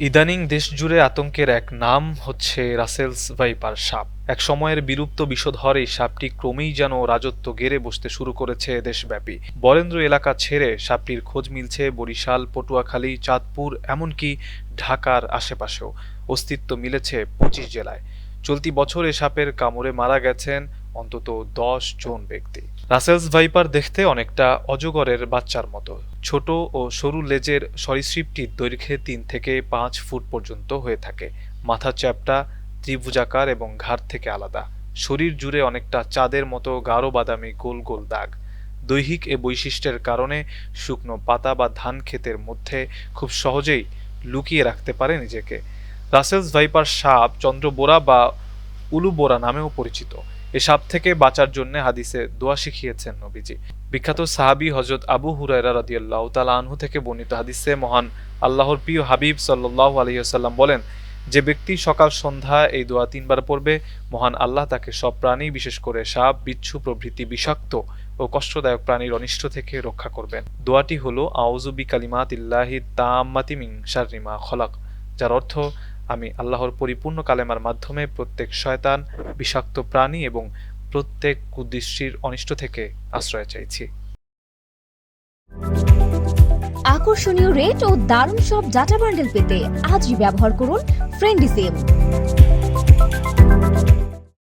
ইদানিং দেশ জুড়ে আতঙ্কের এক নাম হচ্ছে রাসেলস ভাইপার সাপ। এক সময়ের বিলুপ্ত বিষধর এই সাপটি ক্রমেই যেন রাজত্ব গেড়ে বসতে শুরু করেছে দেশব্যাপী। বরেন্দ্র এলাকা ছেড়ে সাপটির খোঁজ মিলছে বরিশাল, পটুয়াখালী, চাঁদপুর, এমনকি ঢাকার আশেপাশেও। অস্তিত্ব মিলেছে পঁচিশ জেলায়। চলতি বছর এ সাপের কামড়ে মারা গেছেন অন্তত দশ জন ব্যক্তি। রাসেলস ভাইপার দেখতে অনেকটা অজগরের বাচ্চার মতো। ছোট ও সরু লেজের সরীসৃপটির দৈর্ঘ্যে তিন থেকে পাঁচ ফুট পর্যন্ত হয়ে থাকে। মাথা চ্যাপটা ত্রিভুজাকার এবং ঘাড় থেকে আলাদা। শরীর জুড়ে অনেকটা চাঁদের মতো গাঢ় বাদামি গোল গোল দাগ। দৈহিক এ বৈশিষ্ট্যের কারণে শুকনো পাতা বা ধান ক্ষেতের মধ্যে খুব সহজেই লুকিয়ে রাখতে পারে নিজেকে। রাসেলস ভাইপার সাপ চন্দ্রবোরা বা উলুবোরা নামেও পরিচিত। এ সাপ থেকে বাঁচার জন্য হাদিসে দোয়া শিখিয়েছেন নবীজি। বিখ্যাত সাহাবী হজরত আবু হুরায়রা রাদিয়াল্লাহু তাআলা আনহু থেকে বর্ণিত হাদিসে মহান আল্লাহর প্রিয় হাবিব সাল্লাল্লাহু আলাইহি ওয়াসাল্লাম বলেন, যে ব্যক্তি সকাল সন্ধ্যা এই দোয়া তিনবার পড়বে, মহান আল্লাহ তাকে সব প্রাণী, বিশেষ করে সাপ, বিচ্ছু প্রভৃতি বিষাক্ত ও কষ্টদায়ক প্রাণীর অনিষ্ট থেকে রক্ষা করবেন। দোয়াটি হলো, আউযু বিকালিমাত ইল্লাহি তাম্মাতি মা খলাক যার অর্থ আমি আল্লাহর পরিপূর্ণ কালেমার মাধ্যমে প্রত্যেক শয়তান, বিষাক্ত প্রাণী এবং প্রত্যেক কুদৃষ্টির অনিষ্ট থেকে আশ্রয় চাইছি। আকর্ষণীয় রেট ও দারুণ সব ডাটা বান্ডেল পেতে আজই ব্যবহার করুন ফ্রেন্ডি সিম